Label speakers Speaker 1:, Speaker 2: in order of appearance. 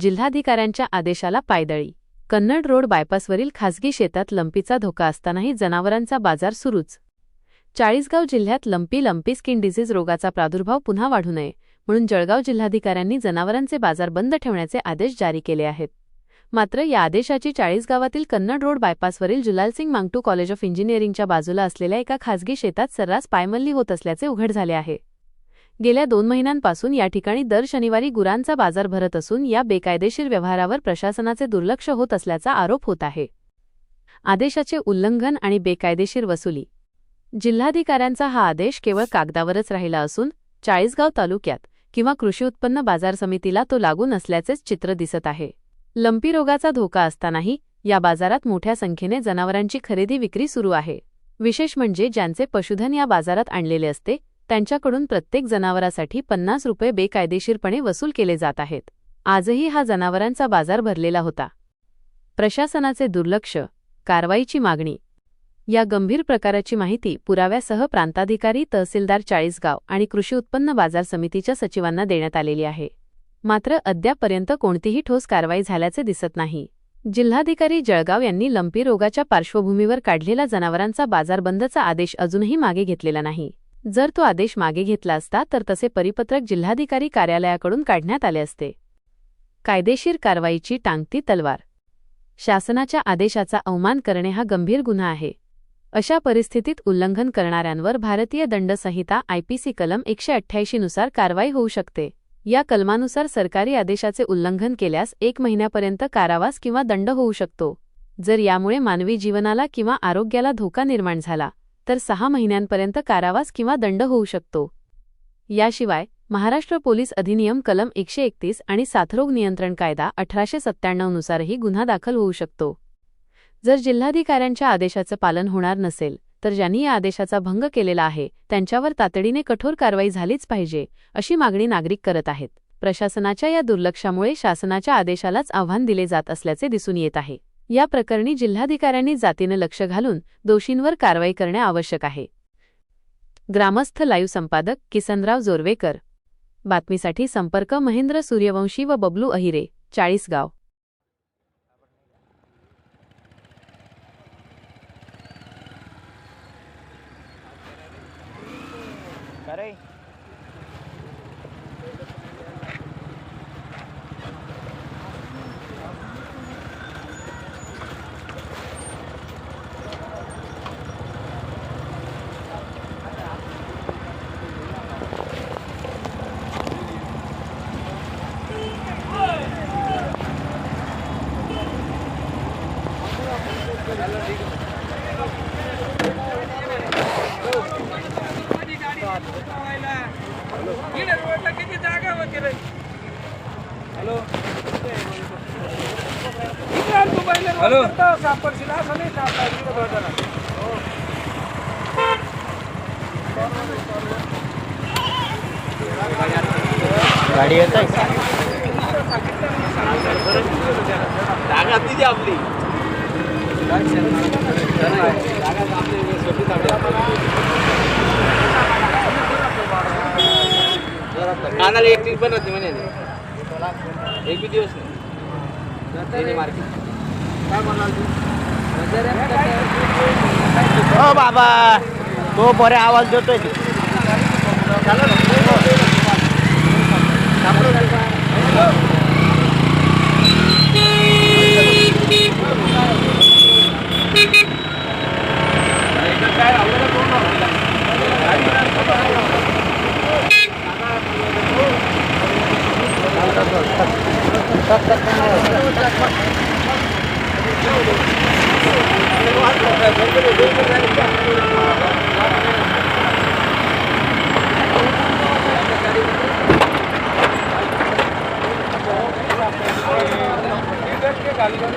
Speaker 1: जिल्हाधिकाऱ्यांच्या आदेशाला पायदळी. कन्नड रोड बायपासवरील खासगी शेतात लंपीचा धोका असतानाही जनावरांचा बाजार सुरूच. चाळीसगाव जिल्ह्यात लंपी लंपी स्किन डिझीज रोगाचा प्रादुर्भाव पुन्हा वाढू नये म्हणून जळगाव जिल्हाधिकाऱ्यांनी जनावरांचे बाजार बंद ठेवण्याचे आदेश जारी केले आहेत. मात्र या आदेशाची चाळीसगावातील कन्नड रोड बायपासवरील जुलालसिंग मांगटू कॉलेज ऑफ इंजिनिअरिंगच्या बाजूला असलेल्या एका खासगी शेतात सर्रास पायमल्ली होत असल्याचे उघड झाले आहे. गेल्या दोन महिन्यांपासून या ठिकाणी दर शनिवारी गुरांचा बाजार भरत असून या बेकायदेशीर व्यवहारावर प्रशासनाचे दुर्लक्ष होत असल्याचा आरोप होत आहे. आदेशाचे उल्लंघन आणि बेकायदेशीर वसुली. जिल्हाधिकाऱ्यांचा हा आदेश केवळ कागदावरच राहिला असून चाळीसगाव तालुक्यात किंवा कृषी उत्पन्न बाजार समितीला तो लागू नसल्याचेच चित्र दिसत आहे. लंपी रोगाचा धोका असतानाही या बाजारात मोठ्या संख्येने जनावरांची खरेदी विक्री सुरू आहे. विशेष म्हणजे ज्यांचे पशुधन या बाजारात आणलेले असते त्यांच्याकडून प्रत्येक जनावरासाठी पन्नास रुपये बेकायदेशीरपणे वसूल केले जात आहेत. आजही हा जनावरांचा बाजार भरलेला होता. प्रशासनाचे दुर्लक्ष कारवाईची मागणी. या गंभीर प्रकाराची माहिती पुराव्यासह प्रांताधिकारी तहसीलदार चाळीसगाव आणि कृषी उत्पन्न बाजार समितीच्या सचिवांना देण्यात आलेली आहे. मात्र अद्यापपर्यंत कोणतीही ठोस कारवाई झाल्याचे दिसत नाही. जिल्हाधिकारी जळगाव यांनी लंपी रोगाच्या पार्श्वभूमीवर काढलेला जनावरांचा बाजार बंदचा आदेश अजूनही मागे घेतलेला नाही. जर तो आदेश मागे घेतला असता तर तसे परिपत्रक जिल्हाधिकारी कार्यालयाकडून काढण्यात आले असते. कायदेशीर कारवाईची टांगती तलवार. शासनाच्या आदेशाचा अवमान करणे हा गंभीर गुन्हा आहे. अशा परिस्थितीत उल्लंघन करणाऱ्यांवर भारतीय दंड संहिता आयपीसी कलम एकशे अठ्ठ्याऐंशीनुसार कारवाई होऊ शकते. या कलमानुसार सरकारी आदेशाचे उल्लंघन केल्यास एक महिन्यापर्यंत कारावास किंवा दंड होऊ शकतो. जर यामुळे मानवी जीवनाला किंवा आरोग्याला धोका निर्माण झाला तर सहा महिन्यांपर्यंत कारावास किंवा दंड होऊ शकतो. याशिवाय महाराष्ट्र पोलीस अधिनियम कलम एकशे एकतीस आणि साथरोग नियंत्रण कायदा अठराशे सत्त्याण्णवनुसारही गुन्हा दाखल होऊ शकतो. जर जिल्हाधिकाऱ्यांच्या आदेशाचं पालन होणार नसेल तर ज्यांनी या आदेशाचा भंग केलेला आहे त्यांच्यावर तातडीने कठोर कारवाई झालीच पाहिजे अशी मागणी नागरिक करत आहेत. प्रशासनाच्या या दुर्लक्षामुळे शासनाच्या आदेशालाच आव्हान दिले जात असल्याचे दिसून येत आहे. या प्रकरणी जिल्हाधिकाऱ्यांनी जातीनं लक्ष घालून दोषींवर कारवाई करणे आवश्यक आहे. ग्रामस्थ लाईव्ह संपादक किसनराव जोरवेकर. बातमीसाठी संपर्क महेंद्र सूर्यवंशी व बबलू अहिरे चाळीसगाव
Speaker 2: अरे
Speaker 3: किती जागा होती रे हॅलो हॅलो सापडशील असं नाही.
Speaker 2: गाडी येत आहे जागा तिची आपली કાનાલે એક ચીજ પણ નથી મને એક બી દિવસ નહીં. માર્કેટ ઓ બાબા તો પરે આવાજ જોતો જ. देतोय
Speaker 3: घालून